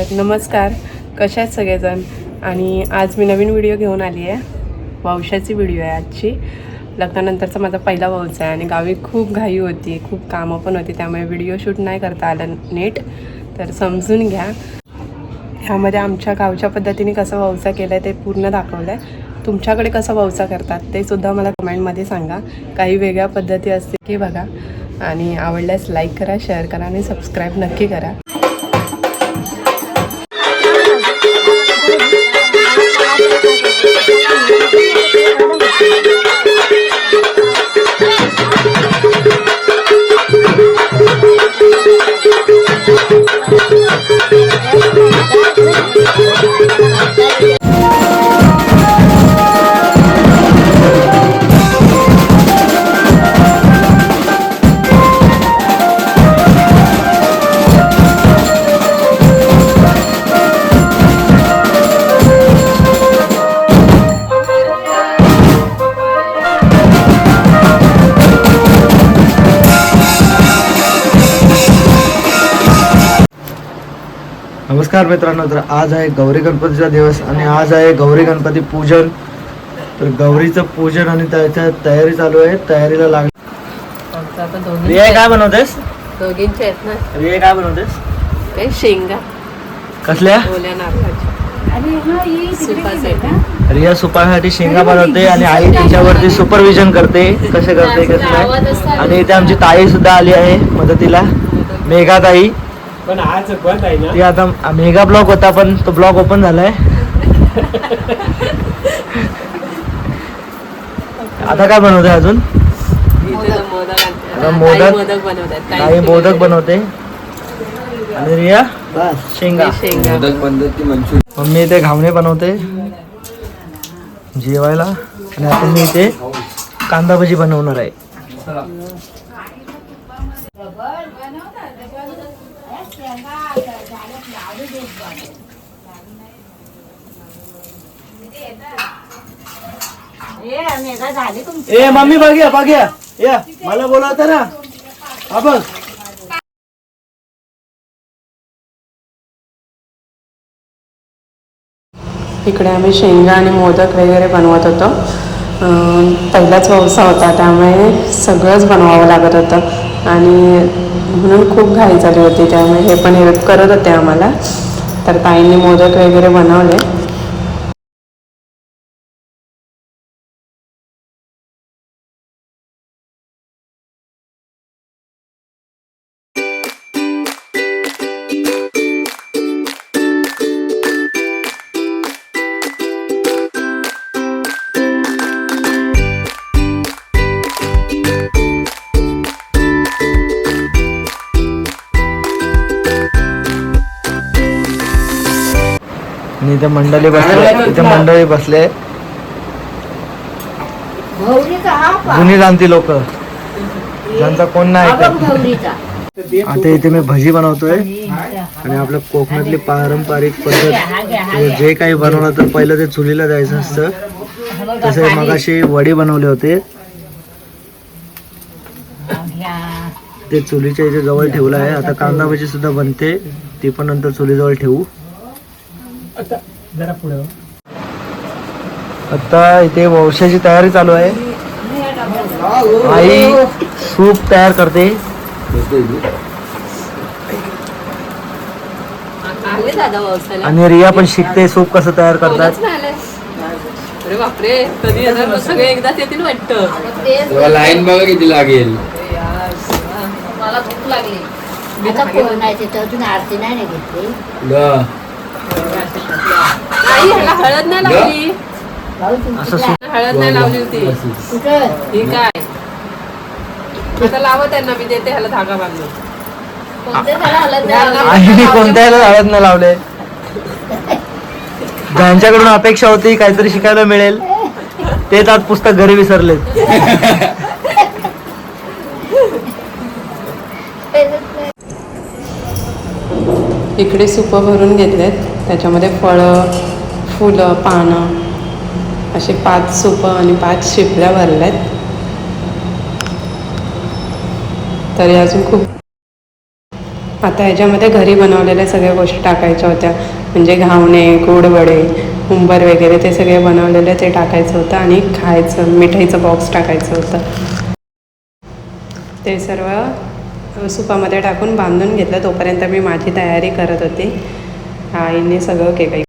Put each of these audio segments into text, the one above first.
तर नमस्कार कशा आहेत सगळेजण? आणि आज मी नवीन व्हिडिओ घेऊन आली आहे. वावशाची व्हिडिओ आहे आजची. लग्नानंतरचा माझा पहिला वंश आहे आणि गावी खूप घाई होती खूप कामं पण होती त्यामुळे व्हिडिओ शूट नाही करता आलं नीट. तर समजून घ्या. ह्यामध्ये आमच्या गावच्या पद्धतीने कसं वंसा केलं आहे ते पूर्ण दाखवलं आहे तुमच्याकडे कसं वंसा करतात ते सुद्धा मला कमेंटमध्ये सांगा. काही वेगळ्या पद्धती असतील की बघा. आणि आवडल्यास लाईक करा शेअर करा आणि सबस्क्राईब नक्की करा. नमस्कार मित्रांनो तर आज आहे गौरी गणपतीचा दिवस आणि आज आहे गौरी गणपती पूजन. तर गौरीचं पूजन आणि त्याच्या तयारी चालू आहे. तयारीला लाग रिया काय बनवतेस? दोघींचे आहेत ना. रिया काय बनवतेस? काही शेंगा. कसल्या? ओल्या नारळाच्या. सुपासाठी रिया सुपासाठी शेंगा बनवते आणि आई तिच्यावरती सुपरविजन करते. कसे करते कसं नाही. आणि इथे आमची ताई सुद्धा आली आहे मदतीला. मेघा ताई पण आज बंद आहे ना? ती आता मेगा ब्लॉग होता पण तो ब्लॉग ओपन झालाय. आता काय बनवते अजून? मोदक. आता मोदक- मोदक काही मोदक बनवते. आणि रिया? शेंगा. हे शेंगा. मम्मी इथे घावणे बनवते. जेवायला. आणि आता मी इथे कांदा भजी बनवणार आहे. ए मम्मी बघ्या बघ्या या मला बोलवता ना हा बघ इकडे आम्ही शेंगा आणि मोदक वगैरे बनवत होतो. पहिलाच व्यवसाय होता त्यामुळे सगळंच बनवावं लागत होतं. आणि म्हणून खूप घाई झाली होती त्यामुळे. हे पण हेल्प करत होते आम्हाला. तर ताईंनी मोदक वगैरे बनवले. आणि इथे मंडळी बसले इथे मंडळी बसले. जुनी जाणती लोक. ज्यांचा कोण नाही हा आता इथे मी भजी बनवतोय. आणि आपल्या कोकणातली पारंपरिक पद्धत जे काही बनवलं तर पहिलं ते चुलीला द्यायचं असतं. तसे मगाशी वडी बनवले होते. ते चुलीच्या इथे जवळ ठेवलं आहे. आता कांदा भजी सुद्धा बनते. ती पण नंतर चुलीजवळ ठेवू. जरा पुढे. आता इथे वंशाची तयारी चालू आहे. आई सूप तयार करते. आणि रिया पण शिकते सूप कसं तयार करतात. कोणच नाही आले. अरे बापरे कधी येणार मग? सगळे एकदाच येतील वाटतं. लाईन बघा किती लागेल. मला भूक लागली. आता अजून आरती नाही ना घेतली. ल. आई ह्याला हळद नाही लावली. हळद नाही लावली. होती. ही काय आता लावत आहे ना मी देते ह्याला धागा बांधून. हळद नाही लावले? ज्यांच्याकडून अपेक्षा होती काहीतरी शिकायला मिळेल तेच आज पुस्तक घरी विसरलेत. इकडे सुपं भरून घेतलेत. त्याच्यामध्ये फळं फुलं पानं असे पाच सुपं आणि पाच शिपल्या आहेत तरी अजून खूप आता ह्याच्यामध्ये घरी बनवलेल्या सगळ्या गोष्टी टाकायच्या होत्या. म्हणजे घावणे गोडवडे उंबर वगैरे ते सगळे बनवलेले ते टाकायचं होतं आणि खायचं मिठाईचं बॉक्स टाकायचं होतं. ते सर्व सुपामध्ये टाकून बांधून घेतलं. तोपर्यंत मी माझी तयारी करत होती. आईने सगळं केलं.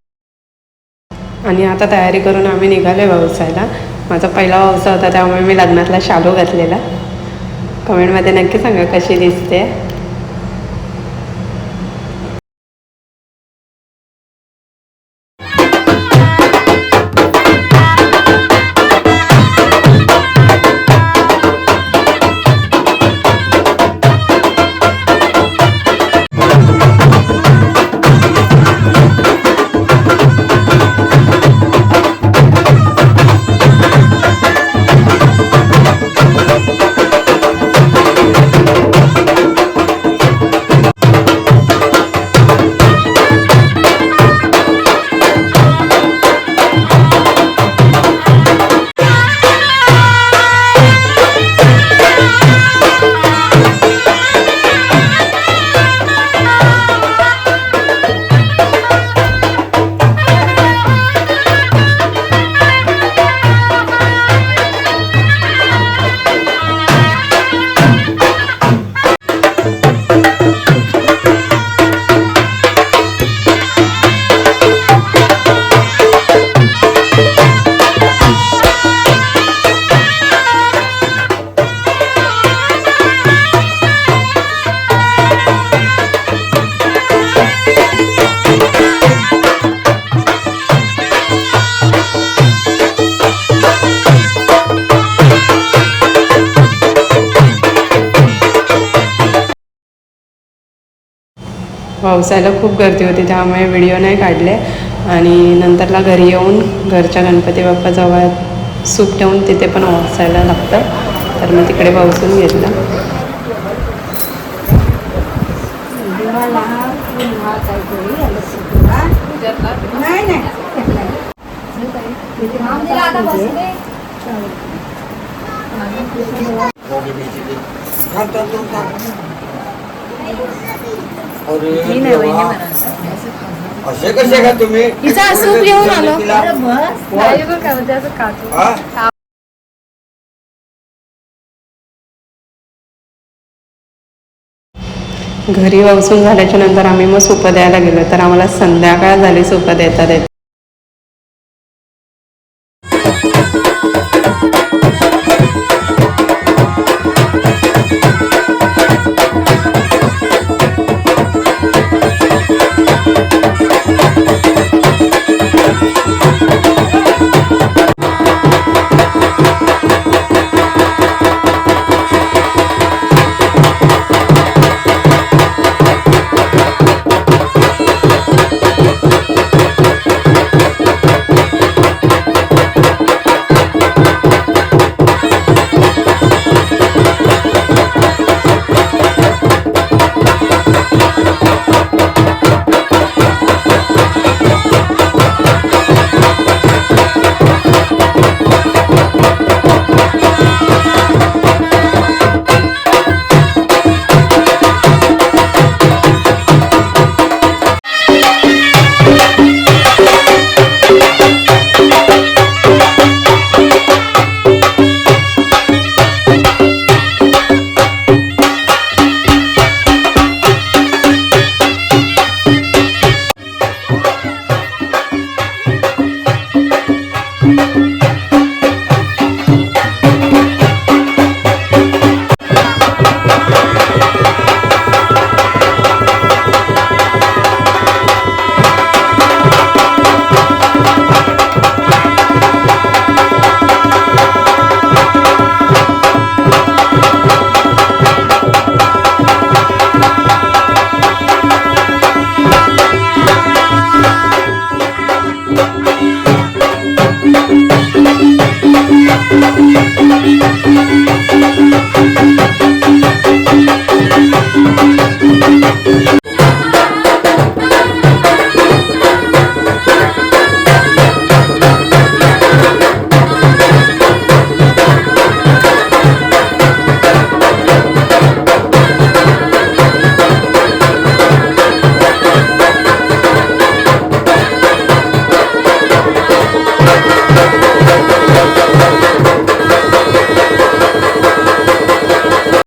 आणि आता तयारी करून आम्ही निघालो आहे व्यवसायाला. माझा पहिला व्यवसाय होता त्यामुळे मी लग्नातला शालू घातलेला. कमेंटमध्ये नक्की सांगा कशी दिसते. व्यवसायाला खूप गर्दी होती त्यामुळे व्हिडिओ नाही काढले. आणि नंतरला घरी येऊन घरच्या गणपती बाप्पा जवळ सूप ठेवून तिथे पण व्यवसायाला लागतं. तर मग तिकडे पावसून घेतलं. देवाला असे कसे का तुम्ही सूप घेऊन आलो अरे बस घरी वसून झाल्याच्यानंतर आम्ही मग सुपं द्यायला गेलो तर आम्हाला संध्याकाळ झाली सुपं देता देता.